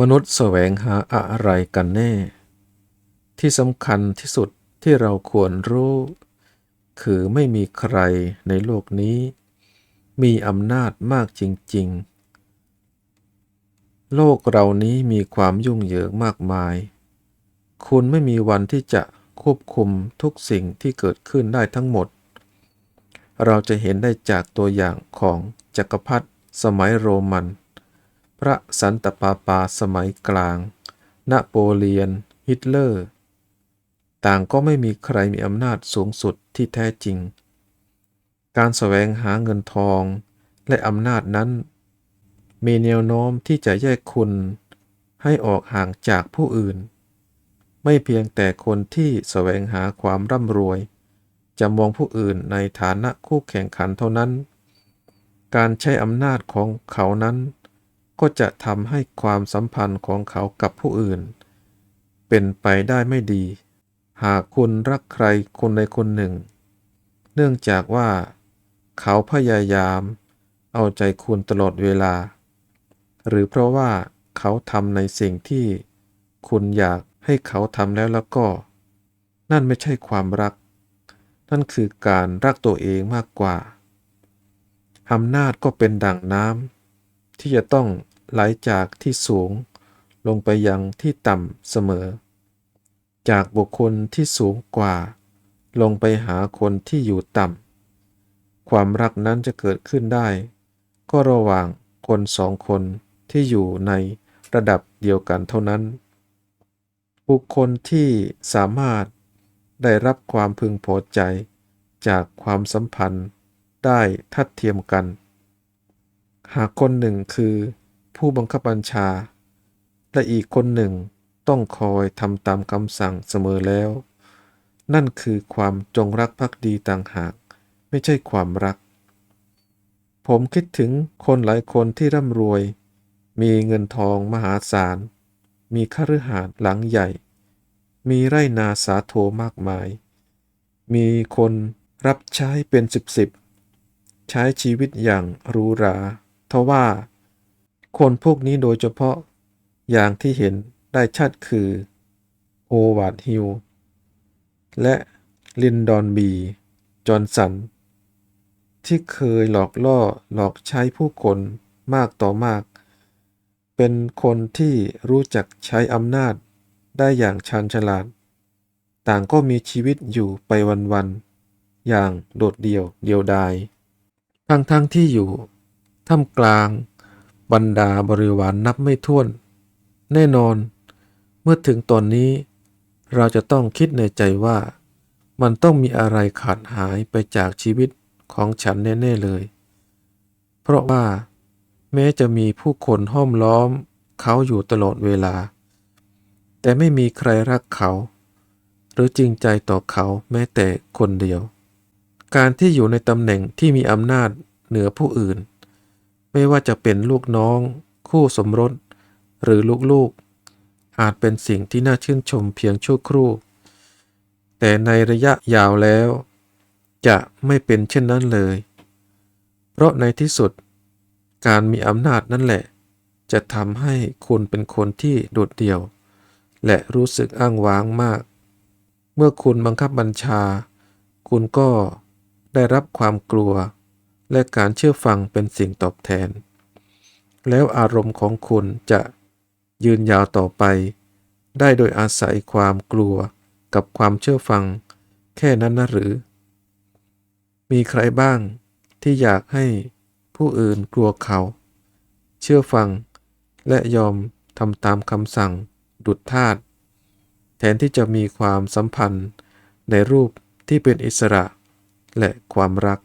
มนุษย์แสวงหาอะไรกันแน่ ที่สำคัญที่สุดที่เราควรรู้ คือไม่มีใครในโลกนี้ มีอำนาจมากจริง ๆ โลกเรานี้มีความยุ่งเหยิงมากมาย คุณไม่มีวันที่จะควบคุมทุกสิ่งที่เกิดขึ้นได้ทั้งหมด เราจะเห็นได้จากตัวอย่างของจักรพรรดิสมัยโรมัน พระสันตปาปาสมัยกลาง นโปเลียน ฮิตเลอร์ ต่างก็ไม่มีใครมีอำนาจสูงสุดที่แท้จริง การแสวงหาเงินทองและอำนาจนั้น มีแนวโน้มที่จะแยกคุณให้ออกห่างจากผู้อื่น ไม่เพียงแต่คนที่แสวงหาความร่ำรวย จะมองผู้อื่นในฐานะคู่แข่งขันเท่านั้น การใช้อำนาจของเขานั้น ก็จะทำให้ความสัมพันธ์ของเขากับผู้อื่น เป็นไปได้ไม่ดี หากคุณรักใครคนใดคนหนึ่ง เนื่องจากว่า เขาพยายาม เอาใจคุณตลอดเวลา หรือเพราะว่าเขาทำในสิ่งที่คุณอยากให้เขาทำแล้วแล้วก็ นั่นไม่ใช่ความรัก นั่นคือการรักตัวเองมากกว่าอำนาจก็เป็นดั่งน้ำ ที่จะต้องไหลจากที่สูง ลงไปยังที่ต่ำเสมอ จากบุคคลที่สูงกว่า ลงไปหาคนที่อยู่ต่ำความรักนั้นจะเกิดขึ้นได้ ก็ระหว่างคนสองคนที่อยู่ในระดับเดียวกันเท่านั้น บุคคลที่สามารถได้รับความพึงพอใจจากความสัมพันธ์ได้ทัดเทียมกัน หากคนหนึ่งคือผู้บังคับบัญชา และอีกคนหนึ่งต้องคอยทำตามคำสั่งเสมอแล้ว นั่นคือความจงรักภักดีต่างหาก ไม่ใช่ความรัก ผมคิดถึงคนหลายคนที่ร่ำรวย มีเงินทองมหาศาล มีคฤหาสน์หลังใหญ่ มีไร่นาสาโทมากมาย มีคนรับใช้เป็นสิบสิบใช้ชีวิตอย่างหรูหรา ทว่า คนพวกนี้โดยเฉพาะอย่างที่เห็นได้ชัดคือโฮวาร์ดฮิลและลินดอนบี จอห์นสัน ที่เคยหลอกล่อหลอกใช้ผู้คนมากต่อมาก เป็นคนที่รู้จักใช้อำนาจได้อย่างชาญฉลาด ต่างก็มีชีวิตอยู่ไปวันๆอย่างโดดเดี่ยวเดียวดาย ทั้งๆทที่อยู่ ท่ามกลาง บรรดาบริวารนนับไม่ถ้วน แน่นอน เมื่อถึงตอนนี้ เราจะต้องคิดในใจว่า มันต้องมีอะไรขาดหายไปจากชีวิตของฉันแน่ ๆ เลย เพราะว่า แม้จะมีผู้คนห้อมล้อม เขาอยู่ตลอดเวลา แต่ไม่มีใครรักเขา หรือจริงใจต่อเขาแม้แต่คนเดียว การที่อยู่ในตำแหน่งที่มีอำนาจเหนือผู้อื่น ไม่ว่าจะเป็นลูกน้อง คู่สมรส หรือลูกๆ อาจเป็นสิ่งที่น่าชื่นชมเพียงชั่วครู่ แต่ในระยะยาวแล้ว จะไม่เป็นเช่นนั้นเลย เพราะในที่สุด การมีอำนาจนั่นแหละ จะทำให้คุณเป็นคนที่โดดเดี่ยว และรู้สึกอ้างว้างมาก เมื่อคุณบังคับบัญชา คุณก็ได้รับความกลัว และการเชื่อฟังเป็นสิ่งตอบแทน แล้วอารมณ์ของคุณจะยืนยาวต่อไป ได้โดยอาศัยความกลัวกับความเชื่อฟัง แค่นั้นนะหรือ มีใครบ้างที่อยากให้ผู้อื่นกลัวเขา เชื่อฟังและยอมทำตามคำสั่ง ดุดทาสแทนที่จะมีความสัมพันธ์ในรูปที่เป็นอิสระและความรัก